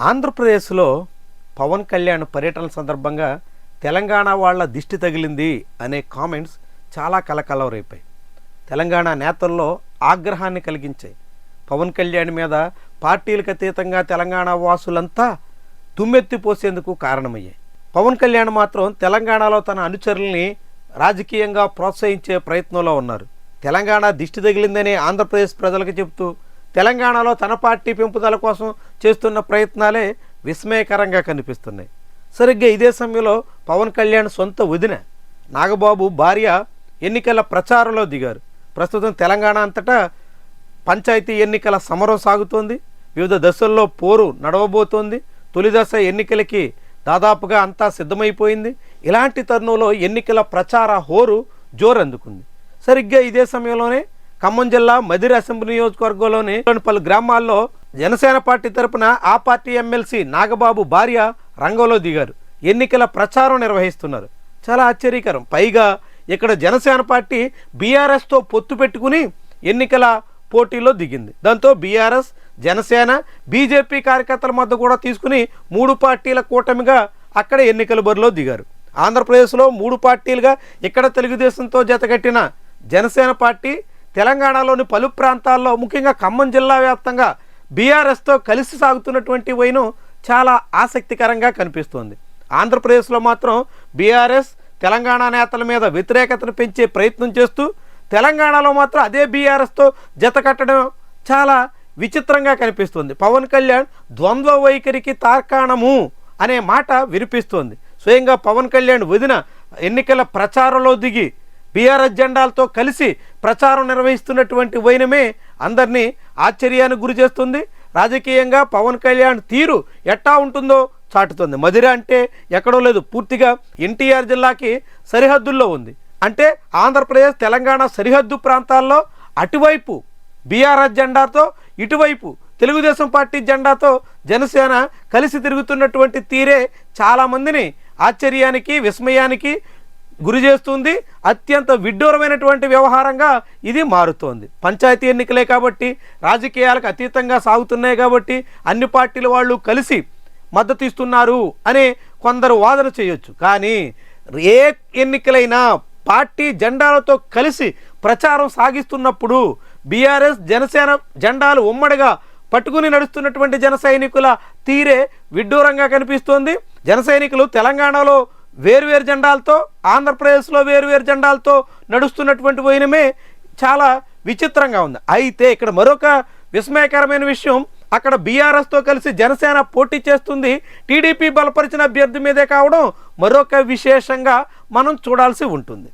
ఆంధ్రప్రదేశ్లో పవన్ కళ్యాణ్ పర్యటన సందర్భంగా తెలంగాణ వాళ్ళ దిష్టి తగిలింది అనే కామెంట్స్ చాలా కలకలం రేపాయి తెలంగాణ నేతల్లో ఆగ్రహాన్ని కలిగించాయి. పవన్ కళ్యాణ్ మీద పార్టీలకు అతీతంగా తెలంగాణ వాసులంతా దుమ్మెత్తిపోసేందుకు కారణమయ్యాయి. పవన్ కళ్యాణ్ మాత్రం తెలంగాణలో తన అనుచరుల్ని రాజకీయంగా ప్రోత్సహించే ప్రయత్నంలో ఉన్నారు. తెలంగాణ దిష్టి తగిలిందని ఆంధ్రప్రదేశ్ ప్రజలకు చెబుతూ తెలంగాణలో తన పార్టీ పెంపుదల కోసం చేస్తున్న ప్రయత్నాలే విస్మయకరంగా కనిపిస్తున్నాయి. సరిగ్గా ఇదే సమయంలో పవన్ కళ్యాణ్ సొంత వదిన నాగబాబు భార్య ఎన్నికల ప్రచారంలో దిగారు. ప్రస్తుతం తెలంగాణ అంతటా పంచాయతీ ఎన్నికల సమరం సాగుతోంది. వివిధ దశల్లో పోరు నడవబోతోంది. తొలి దశ ఎన్నికలకి దాదాపుగా అంతా సిద్ధమైపోయింది. ఇలాంటి తరుణంలో ఎన్నికల ప్రచార హోరు జోరందుకుంది. సరిగ్గా ఇదే సమయంలోనే ఖమ్మం జిల్లా మదిరి అసెంబ్లీ నియోజకవర్గంలోని పలు గ్రామాల్లో జనసేన పార్టీ తరపున ఆ పార్టీ ఎమ్మెల్సీ నాగబాబు భార్య రంగంలో దిగారు. ఎన్నికల ప్రచారం నిర్వహిస్తున్నారు. చాలా ఆశ్చర్యకరం. పైగా ఇక్కడ జనసేన పార్టీ బీఆర్ఎస్తో పొత్తు పెట్టుకుని ఎన్నికల పోటీలో దిగింది. దాంతో బీఆర్ఎస్ జనసేన బీజేపీ కార్యకర్తల మధ్య కూడా తీసుకుని మూడు పార్టీల కూటమిగా అక్కడ ఎన్నికల బరిలో దిగారు. ఆంధ్రప్రదేశ్లో మూడు పార్టీలుగా ఇక్కడ తెలుగుదేశంతో జతకట్టిన జనసేన పార్టీ తెలంగాణలోని పలు ప్రాంతాల్లో ముఖ్యంగా ఖమ్మం జిల్లా వ్యాప్తంగా బీఆర్ఎస్తో కలిసి సాగుతున్నటువంటి వైను చాలా ఆసక్తికరంగా కనిపిస్తోంది. ఆంధ్రప్రదేశ్లో మాత్రం బీఆర్ఎస్ తెలంగాణ నేతల మీద వ్యతిరేకతను పెంచే ప్రయత్నం చేస్తూ తెలంగాణలో మాత్రం అదే బీఆర్ఎస్తో జత కట్టడం చాలా విచిత్రంగా కనిపిస్తుంది. పవన్ కళ్యాణ్ ద్వంద్వ వైఖరికి తార్కాణము అనే మాట వినిపిస్తోంది. స్వయంగా పవన్ కళ్యాణ్ వదిన ఎన్నికల ప్రచారంలో దిగి బీఆర్ఎస్ జెండాలతో కలిసి ప్రచారం నిర్వహిస్తున్నటువంటి వైనమే అందరినీ ఆశ్చర్యానికి గురి చేస్తుంది. రాజకీయంగా పవన్ కళ్యాణ్ తీరు ఎట్టా ఉంటుందో చాటుతుంది. మధుర అంటే ఎక్కడో లేదు. పూర్తిగా ఎన్టీఆర్ జిల్లాకి సరిహద్దుల్లో ఉంది. అంటే ఆంధ్రప్రదేశ్ తెలంగాణ సరిహద్దు ప్రాంతాల్లో అటువైపు బీఆర్ఎస్ జెండాతో ఇటువైపు తెలుగుదేశం పార్టీ జెండాతో జనసేన కలిసి తిరుగుతున్నటువంటి తీరే చాలామందిని ఆశ్చర్యానికి విస్మయానికి గురి చేస్తుంది అత్యంత విడ్డూరమైనటువంటి వ్యవహారంగా ఇది మారుతోంది. పంచాయతీ ఎన్నికలే కాబట్టి రాజకీయాలకు అతీతంగా సాగుతున్నాయి కాబట్టి అన్ని పార్టీల వాళ్ళు కలిసి మద్దతు ఇస్తున్నారు అనే కొందరు వాదన చేయొచ్చు. కానీ ఏ ఎన్నికలైనా పార్టీ జెండాలతో కలిసి ప్రచారం సాగిస్తున్నప్పుడు బీఆర్ఎస్ జనసేన జెండాలు ఉమ్మడిగా పట్టుకుని నడుస్తున్నటువంటి జన సైనికుల తీరే విడ్డూరంగా కనిపిస్తోంది. జన సైనికులు తెలంగాణలో వేరువేరు జెండాలతో ఆంధ్రప్రదేశ్లో వేరువేరు జెండాలతో నడుస్తున్నటువంటి పోయినమే చాలా విచిత్రంగా ఉంది. అయితే ఇక్కడ మరొక విస్మయకరమైన విషయం అక్కడ బీఆర్ఎస్తో కలిసి జనసేన పోటీ చేస్తుంది టీడీపీ బలపరిచిన అభ్యర్థి మీదే కావడం మరొక విశేషంగా మనం చూడాల్సి ఉంటుంది.